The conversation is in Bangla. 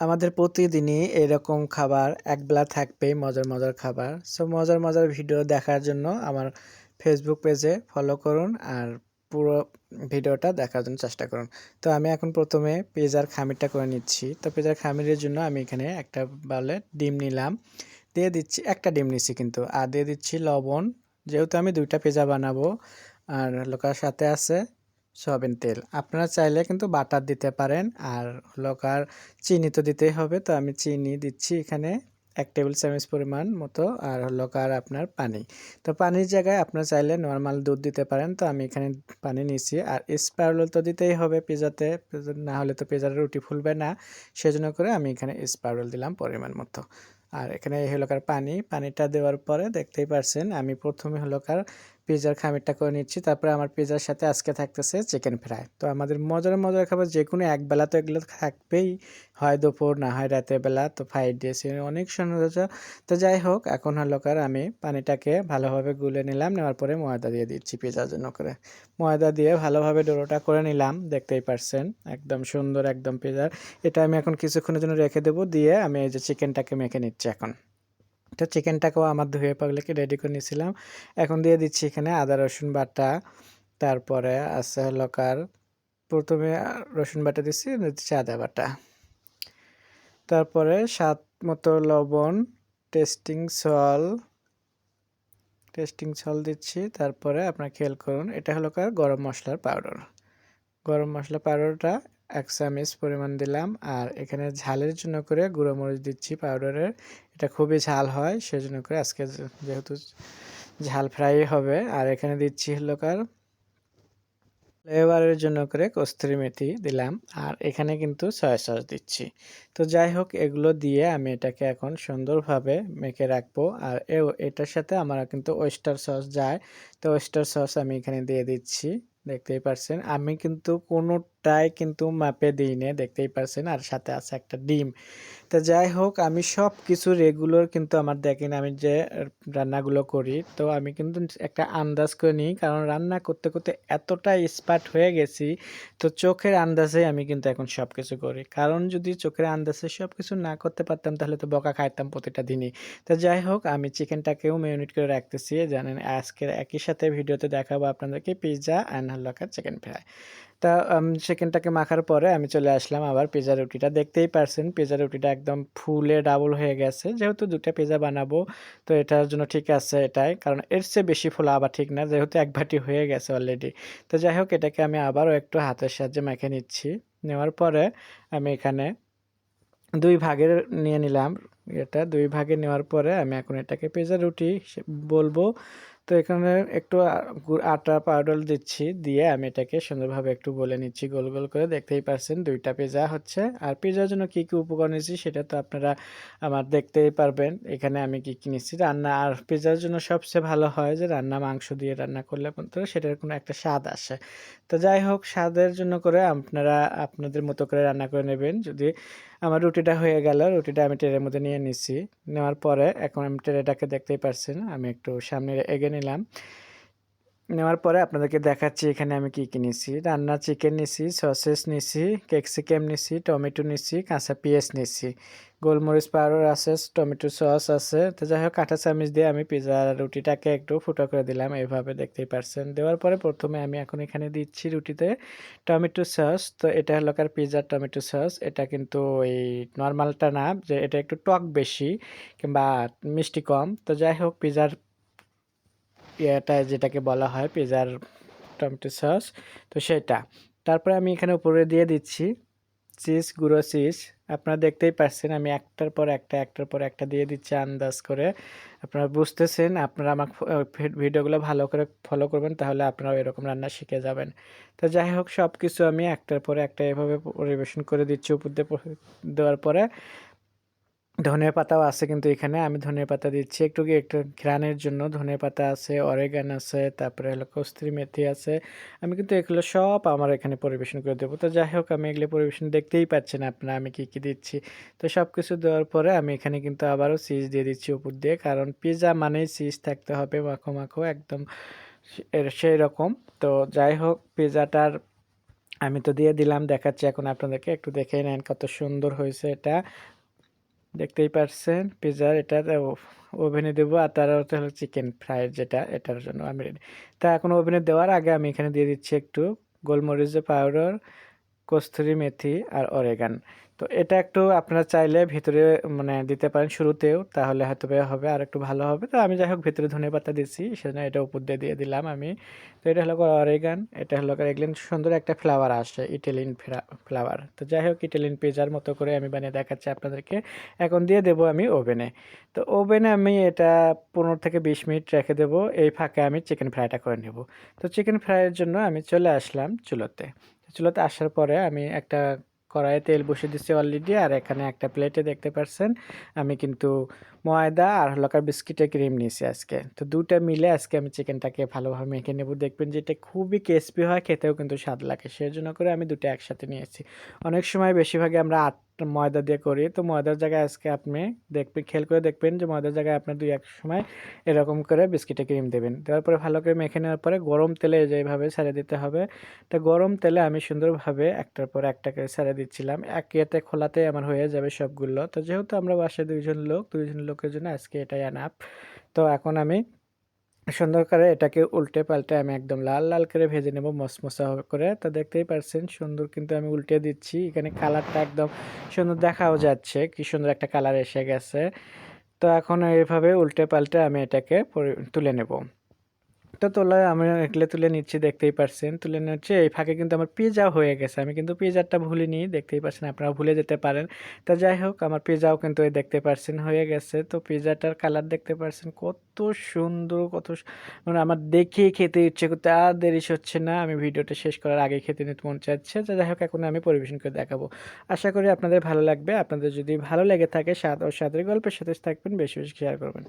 আমাদের প্রতিদিনই এরকম খাবার একবেলা থাকবেই, মজার মজার খাবার। সো মজার মজার ভিডিও দেখার জন্য আমার ফেসবুক পেজে ফলো করুন আর পুরো ভিডিওটা দেখার জন্য চেষ্টা করুন। তো, আমি এখন প্রথমে পেজার খামিরটা করে নিচ্ছি। তো, পেজার খামিরের জন্য আমি এখানে একটা বলে ডিম নিলাম। দিয়ে দিচ্ছি, একটা ডিম নিচ্ছি কিন্তু। আর দিয়ে দিচ্ছি লবণ। যেহেতু আমি দুইটা পেজা বানাবো, আর লোকার সাথে আছে সয়াবিন তেল। আপনারা চাইলে কিন্তু বাটার দিতে পারেন, আর লোকার চিনি তো দিতেই হবে। তো আমি চিনি দিচ্ছি এখানে এক টেবিল চামচ পরিমাণ মতো, আর হলো কার আপনার পানি। তো পানির জায়গায় আপনার চাইলে নর্মাল দুধ দিতে পারেন। তো আমি এখানে পানি নিয়েছি, আর স্পারল তো দিতেই হবে পিজাতে। না হলে তো পিজার রুটি ফুলবে না। সেজন্য করে আমি এখানে স্পারল দিলাম পরিমাণ মতো। আর এখানে হলোকার পানি, পানিটা দেওয়ার পরে দেখতেই পারছেন, আমি প্রথমে হলোকার পিজার খামিরটা করে নিচ্ছি। তারপরে আমার পিজার সাথে আজকে থাকতেছে চিকেন ফ্রাই তো আমাদের মজার মজার খাবার যে কোনো এক বেলা তো এগুলো থাকবেই। হয় দুপুর, না হয় রাতের বেলা। তো ফ্রাইড রাইস অনেক সৌন্দর্য তো যাই হোক, এখন হলোকার আমি পানিটাকে ভালোভাবে গুলে নিলাম। নেওয়ার পরে ময়দা দিয়ে দিচ্ছি পিজার জন্য করে। ময়দা দিয়ে ভালোভাবে ডোরোটা করে নিলাম। দেখতেই পারছেন, একদম সুন্দর একদম পিজার এটা আমি এখন কিছুক্ষণের জন্য রেখে দেবো। দিয়ে আমি এই যে চিকেনটাকে মেখে নিচ্ছি এখন। তো চিকেনটাকেও আমার ধুয়ে পাগলাকে রেডি করে নিয়েছিলাম। এখন দিয়ে দিচ্ছি এখানে আদা, রসুন বাটা, তারপরে আছে হলো কার, প্রথমে রসুন বাটা দিচ্ছি দিচ্ছি আদা বাটা। তারপরে স্বাদ মতো লবণ টেস্টিং সল টেস্টিং সল দিচ্ছি। তারপরে আপনার খেয়াল করুন, এটা হলো কার গরম মশলার পাউডার গরম মশলা পাউডারটা এক চামচ পরিমাণ দিলাম। আর এখানে ঝালের জন্য করে গুঁড়ো মরিচ দিচ্ছি পাউডারের এটা খুবই ঝাল হয়, সেজন্য করে আজকে যেহেতু ঝাল ফ্রাই হবে। আর এখানে দিচ্ছি হলো কার ফ্লেভারের জন্য করে কস্তুরি মেথি দিলাম। আর এখানে কিন্তু সয়া সস দিচ্ছি। তো যাই হোক, এগুলো দিয়ে আমি এটাকে এখন সুন্দরভাবে মেখে রাখব। আর এটার সাথে আমার কিন্তু ওয়েস্টার সস যায়। তো ওয়েস্টার সস আমি এখানে দিয়ে দিচ্ছি। দেখতেই পারছেন। আমি কিন্তু কোনোটাই কিন্তু মাপে দিই না দেখতেই পারছেন, আর সাথে আছে একটা ডিম। তো যাই হোক, আমি সব কিছু রেগুলার কিন্তু আমার দেখেন আমি যে রান্নাগুলো করি, তো আমি কিন্তু একটা আন্দাজ করে নিই। কারণ রান্না করতে করতে এতটা স্পার্ট হয়ে গেছি, তো চোখের আন্দাজে আমি কিন্তু এখন সব কিছু করি। কারণ যদি চোখের আন্দাজে সব কিছু না করতে পারতাম, তাহলে তো বকা খাইতাম প্রতিটা দিনই। তো যাই হোক, আমি চিকেনটাকেও মেরিনেট করে রাখতেছি। জানেন, আজকের একই সাথে ভিডিওতে দেখাবো আপনাদেরকে পিৎজা অ্যান্ড হাল্লাকার চিকেন ফ্রাই তা চিকেনটাকে মাখার পরে আমি চলে আসলাম আবার পেঁজা রুটিটা। দেখতেই পারছেন পেঁজা রুটিটা একদম ফুলে ডাবল হয়ে গেছে। যেহেতু দুটা পেঁজা বানাবো, তো এটার জন্য ঠিক আছে এটাই। কারণ এর চেয়ে বেশি ফোলা আবার ঠিক না, যেহেতু এক ভাটি হয়ে গেছে অলরেডি তো যাই হোক, এটাকে আমি আবারও একটু হাতের সাহায্যে মেখে নিচ্ছি। নেওয়ার পরে আমি এখানে দুই ভাগের নিয়ে নিলাম। এটা দুই ভাগে নেওয়ার পরে আমি এখন এটাকে পেঁজা রুটি বলব। তো এখানে একটু আটা পাউডার দিচ্ছি, দিয়ে আমি এটাকে সুন্দরভাবে একটু বলে নিচ্ছি, গোল গোল করে। দেখতেই পারছেন দুইটা পিজা হচ্ছে। আর পিজার জন্য কী কী উপকরণ নিচ্ছি সেটা তো আপনারা, আমার দেখতেই পারবেন। এখানে আমি কি কী নিচ্ছি? রান্না, আর পিজার জন্য সবচেয়ে ভালো হয় যে রান্না মাংস দিয়ে রান্না করলে তো সেটার কোনো একটা স্বাদ আসে। তো যাই হোক, স্বাদের জন্য করে আপনারা, আপনাদের মতো করে রান্না করে নেবেন। যদি আমার রুটিটা হয়ে গেল। রুটিটা আমি ট্রেনের মধ্যে নিয়ে নিচ্ছি নেওয়ার পরে এখন আমি ট্রেটাকে দেখতেই পারছেন, আমি একটু সামনে এগিয়ে নিলাম। নেওয়ার পরে আপনাদেরকে দেখাচ্ছি এখানে আমি কী কী নিছি। রান্না চিকেন নিছি, সসেস নিছি, ক্যাপসিকাম নিছি, টমেটো নিছি, কাঁচা পেঁয়াজ নিছি। গোলমরিচ পাউডার আছে, টমেটো সস আছে। তো যাই হোক, কাঁটা চামিচ দিয়ে আমি পিজা রুটিটাকে একটু ফুটো করে দিলাম এইভাবে দেখতেই পারছেন। দেওয়ার পরে প্রথমে আমি এখন এখানে দিচ্ছি রুটিতে টমেটো সস। তো এটা হলো কার পিজার টমেটো সস। এটা কিন্তু এই নর্মালটা না, যে এটা একটু টক বেশি কিংবা মিষ্টি কম। তো যাই হোক, পিজার ইয়েটা যেটাকে বলা হয় পিজার টমেটো সস, তো সেটা। তারপরে আমি এখানে উপরে দিয়ে দিচ্ছি চিজ, গুঁড়ো চিজ। আপনারা দেখতেই পাচ্ছেন আমি একটার পর একটা, একটার পর একটা দিয়ে দিচ্ছি আন্দাজ করে। আপনারা বুঝতেছেন, আপনারা আমার ভিডিওগুলো ভালো করে ফলো করবেন, তাহলে আপনারাও এরকম রান্না শিখে যাবেন। তো যাই হোক সব কিছু আমি একটার পরে একটা এভাবে পরিবেশন করে দিচ্ছি উপর দিয়ে দেওয়ার পরে। ধনে পাতাও আছে কিন্তু এখানে। আমি ধনে পাতা দিচ্ছি একটু কি একটু ঘ্রাণের জন্য। ধনে পাতা আছে, অরেগান আছে, তারপরে হলো কস্তুরি মেথি আছে। আমি কিন্তু এগুলো সব আমার এখানে পরিবেশন করে দেবো। তো যাই হোক, আমি এগুলো পরিবেশন দেখতেই পাচ্ছেন আপনারা আমি কি কি দিচ্ছি। তো সব কিছু দেওয়ার পরে আমি এখানে কিন্তু আবারও চিজ দিয়ে দিচ্ছি উপর দিয়ে। কারণ পিৎজা মানেই চিজ থাকতে হবে মাখো মাখো একদম সেই রকম। তো যাই হোক পিৎজাটার আমি তো দিয়ে দিলাম। দেখাচ্ছি এখন আপনাদেরকে। একটু দেখে নেন কত সুন্দর হয়েছে এটা। দেখতেই পারছেন পিজার এটা ওভেনে দেবো আর তার হচ্ছে হলো চিকেন ফ্রাই যেটা, এটার জন্য আমি তা এখন ওভেনে দেওয়ার আগে আমি এখানে দিয়ে দিচ্ছি একটু গোলমরিচের পাউডার কস্তুরি মেথি আর অরেগান। তো এটা একটু আপনারা চাইলে ভিতরে মানে দিতে পারেন শুরুতেও, তাহলে হয়তো হবে আর একটু ভালো হবে। তো আমি যাই হোক ভিতরে ধনে পাতা দিচ্ছি সেজন্য এটা উপর দিয়ে দিয়ে দিলাম আমি। তো এটা হলো অরেগান, এটা হলো এগুলেন সুন্দর একটা ফ্লাওয়ার আসে ইটালিয়ান ফ্লাওয়ার। তো যাই হোক ইটালিয়ান পিজার মতো করে আমি বানিয়ে দেখাচ্ছি আপনাদেরকে। এখন দিয়ে দেবো আমি ওভেনে। তো ওভেনে আমি এটা পনেরো থেকে বিশ মিনিট রেখে দেবো, এই ফাঁকে আমি চিকেন ফ্রাইটা করে নেব। তো চিকেন ফ্রাইয়ের জন্য আমি চলে আসলাম চুলোতে। চুলোতে আসার পরে আমি একটা কড়াইয়ে তেল বসিয়ে দিচ্ছি অলরেডি আর এখানে একটা প্লেটে দেখতে পাচ্ছেন আমি কিন্তু ময়দা আর হলকার বিস্কিটের ক্রিম নিয়েছি আজকে। তো দুটা মিলে আজকে আমি চিকেনটাকে ভালোভাবে মেখে নেব। দেখবেন যে এটা খুবই ক্রিসপি হয়, খেতেও কিন্তু স্বাদ লাগে। সেই জন্য করে আমি দুটো একসাথে নিয়েছি। অনেক সময় বেশিরভাগে আমরা আট ময়দা দিয়ে করি। তো ময়দার জায়গায় আজকে আপনি দেখবেন খেয়াল করে দেখবেন যে ময়দার জায়গায় আপনার দুই এক সময় এরকম করে বিস্কিটে ক্রিম দেবেন। দেওয়ার পরে ভালো করে মেখে নেওয়ার পরে গরম তেলে যেভাবে ছেড়ে দিতে হবে। তো গরম তেলে আমি সুন্দরভাবে একটার পর একটা করে ছেড়ে দিচ্ছিলাম। এক ইয়েতে খোলাতে আমার হয়ে যাবে সবগুলো। তো যেহেতু আমরা বাসায় দুইজন লোক, দুইজন লোকের জন্য আজকে এটাই আনাপ তো এখন আমি সুন্দর করে এটাকে উল্টে পাল্টে আমি একদম লাল লাল করে ভেজে নেব মসমসা করে। তা দেখতেই পারছেন, সুন্দর কিন্তু আমি উল্টে দিচ্ছি। এখানে কালারটা একদম সুন্দর দেখাও যাচ্ছে, কি সুন্দর একটা কালার এসে গেছে। তো এখন এইভাবে উল্টে পাল্টে আমি এটাকে তুলে নেব। তো তোলা আমি এগুলো তুলে নিচ্ছি, দেখতেই পারছেন। তুলে নিচ্ছি এই ফাঁকে কিন্তু আমার পিজা হয়ে গেছে। আমি কিন্তু পিজাটা ভুলিনি, দেখতেই পাচ্ছেন আপনারা ভুলে যেতে পারেন। তা যাই হোক, আমার পিজাও কিন্তু এই দেখতে পারছেন হয়ে গেছে। তো পিজাটার কালার দেখতে পারছেন কত সুন্দর, কত মানে আমার দেখেই খেতে ইচ্ছে করতে আর দেরি হচ্ছে না। আমি ভিডিওটা শেষ করার আগে খেতে নিতে মন চাচ্ছে। তো যাই হোক, এখন আমি পরিবেশন করে দেখাবো। আশা করি আপনাদের ভালো লাগবে। আপনাদের যদি ভালো লেগে থাকে স্বাদ ও স্বাদের গল্পের সাথে থাকবেন, বেশি বেশি শেয়ার করবেন।